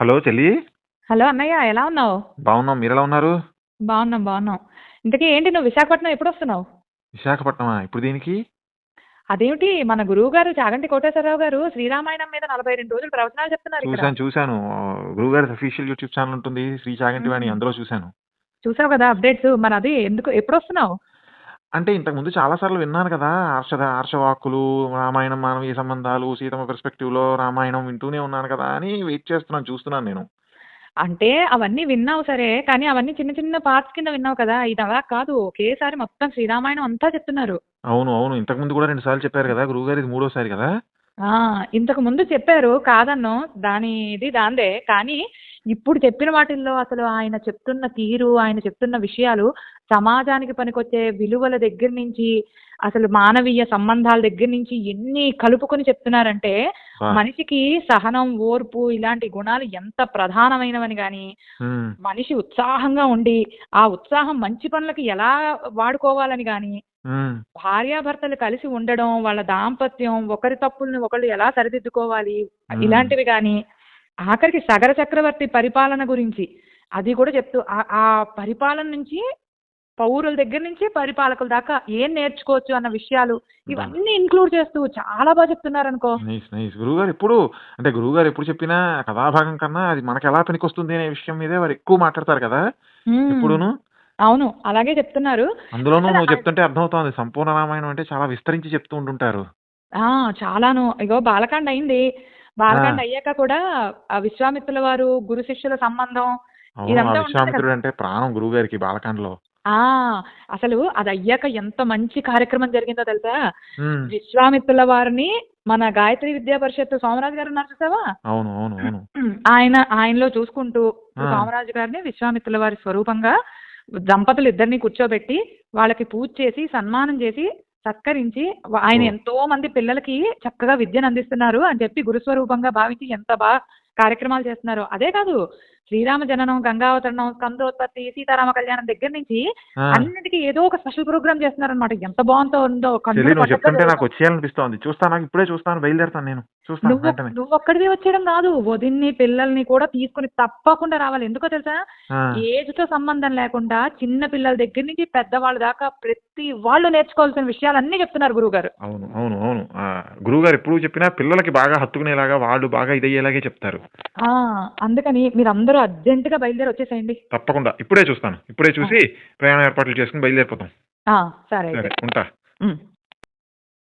Hello చెల్లి. Hello అన్నయ్య ఎలా ఉన్నావు? బాగున్నాం. మీరు ఎలా ఉన్నారు? బాగున్నాం బాగున్నాం. ఇంతకీ ఏంటి నువ్వు విశాఖపట్నం ఎప్పుడు వస్తున్నావు? విశాఖపట్నమా? ఇప్పుడు దీనికి? అదేమిటి? మన గురువు గారు చాగంటి కోటేశ్వరరావు గారు శ్రీరామాయణం మీద నలభై రెండు రోజులు ప్రవచనాలు చెప్తున్నారు ఇక్కడ. చూశాను చూశాను. గురుగారి అఫీషియల్ యూట్యూబ్ ఛానల్ ఉంటుంది శ్రీ చాగంటి వాణి. అందులో చూశాను. చూసావు కదా అప్డేట్స్. మరి అది ఎందుకు ఎప్పుడు వస్తున్నావు? అంటే ఇంతకు ముందు చాలా సార్లు విన్నాను కదా హర్ష హర్షవాక్కులు రామాయణం మానవీయ సంబంధాలు సీతమ్మ పర్స్పెక్టివ్లో రామాయణం వింటూనే ఉన్నాను కదా అని వెయిట్ చేస్తున్నాను చూస్తున్నాను నేను. అంటే అవన్నీ విన్నావు సరే కానీ అవన్నీ చిన్న చిన్న పార్ట్స్ కింద విన్నావు కదా ఇది అలా కాదు. ఒకేసారి మొత్తం శ్రీరామాయణం అంతా చెప్తున్నారు. అవును అవును. ఇంతకు ముందు కూడా రెండు సార్లు చెప్పారు కదా గురువుగారు ఇది మూడోసారి కదా. ఆ ఇంతకు ముందు చెప్పారు కాదన్ను. దాని ఇది దాందే. కానీ ఇప్పుడు చెప్పిన వాటిల్లో అసలు ఆయన చెప్తున్న తీరు ఆయన చెప్తున్న విషయాలు సమాజానికి పనికొచ్చే విలువల దగ్గర నుంచి అసలు మానవీయ సంబంధాల దగ్గర నుంచి ఎన్ని కలుపుకొని చెప్తున్నారంటే. మనిషికి సహనం ఓర్పు ఇలాంటి గుణాలు ఎంత ప్రధానమైనవని మ్మ్. మనిషి ఉత్సాహంగా ఉండి ఆ ఉత్సాహం మంచి పనులకి ఎలా వాడుకోవాలని మ్మ్. భార్యాభర్తలు కలిసి ఉండడం వాళ్ళ దాంపత్యం ఒకరి తప్పుల్ని ఒకళ్ళు ఎలా సరిదిద్దుకోవాలి. ఇలాంటివి కానీ ఆఖరికి సగర చక్రవర్తి పరిపాలన గురించి. అది కూడా చెప్తూ ఆ- పరిపాలన నుంచి పౌరుల దగ్గర నుంచి పరిపాలకుల దాకా ఏం నేర్చుకోవచ్చు అన్న విషయాలు ఇవన్నీ ఇంక్లూడ్ చేస్తూ చాలా బాగా చెప్తున్నారు అనుకో నైస్ నైస్. గురువుగారు ఎప్పుడు అంటే గురువుగారు ఎప్పుడు చెప్పినా కథాభాగం కన్నా అది మనకు ఎలా పనికొస్తుంది అనే విషయం మీదే వారు ఎక్కువ మాట్లాడతారు కదా. మ్మ్. ఎప్పుడును? అవును అలాగే చెప్తున్నారు. అందులోనూ నువ్వు చెప్తుంటే అర్థమవుతోంది. సంపూర్ణ రామాయణం అంటే చాలా విస్తరించి చెప్తూ ఉంటుంటారు ఆ చాలాను. ఇగో బాలకాండ అయింది. బాలకాండ. అయ్యాక కూడా ఆ విశ్వామిత్రుల వారు గురు శిష్యుల సంబంధం ఇదంతా విశ్వామిత్రుడు అంటే ప్రాణం గురువు గారికి బాలకాండలో. ఆ అసలు అది అయ్యాక ఎంత మంచి కార్యక్రమం జరిగిందో తెలుసా? విశ్వామిత్రుల వారిని మన గాయత్రి విద్యా పరిషత్ సోమరాజు గారు ఉన్నారు చూసావా? అవును అవును అవును. ఆయన ఆయనలో చూసుకుంటూ. సోమరాజు గారిని విశ్వామిత్రుల వారి స్వరూపంగా దంపతులు ఇద్దరిని కూర్చోబెట్టి వాళ్ళకి పూజ చేసి సన్మానం చేసి సత్కరించి ఆయన. ఎంతో మంది పిల్లలకి చక్కగా విద్యను అందిస్తున్నారు అని చెప్పి గురుస్వరూపంగా భావించి ఎంత బాగా కార్యక్రమాలు చేస్తున్నారు. అదే కాదు శ్రీరామ జననం గంగావతరణం స్కందోత్పత్తి సీతారామ కళ్యాణం దగ్గర నుంచి అన్నిటికీ ఏదో ఒక స్పెషల్ ప్రోగ్రామ్ చేస్తున్నారు అనమాట ఎంత బాగుందో ఉందో చెప్తుంటే. నాకు వచ్చేయాలనిపిస్తోంది. చూస్తాను ఇప్పుడే చూస్తాను బయలుదేరుతాను నేను. నువ్వు నువ్వు ఒక్కడివి వచ్చేయడం కాదు. వదిన్ని పిల్లల్ని కూడా తీసుకుని తప్పకుండా రావాలి. ఎందుకో తెలుసా? ఏజ్తో సంబంధం లేకుండా చిన్న పిల్లల దగ్గర నుంచి పెద్దవాళ్ళ దాకా ప్రతి వాళ్ళు నేర్చుకోవాల్సిన విషయాలన్నీ చెప్తున్నారు గురువు గారు అవును అవును అవును. గురువు గారు ఎప్పుడు చెప్పినా పిల్లలకి బాగా హత్తుకునేలాగా వాళ్ళు బాగా ఇదయ్యేలాగే చెప్తారు. ఆ అందుకని మీరు అందరూ అర్జెంట్గా బయలుదేరి వచ్చేసేయండి. తప్పకుండా. ఇప్పుడే చూస్తాను. ఇప్పుడే చూసి ప్రయాణ ఏర్పాట్లు చేసుకుని బయలుదేరిపోతాం. సరే ఉంటా.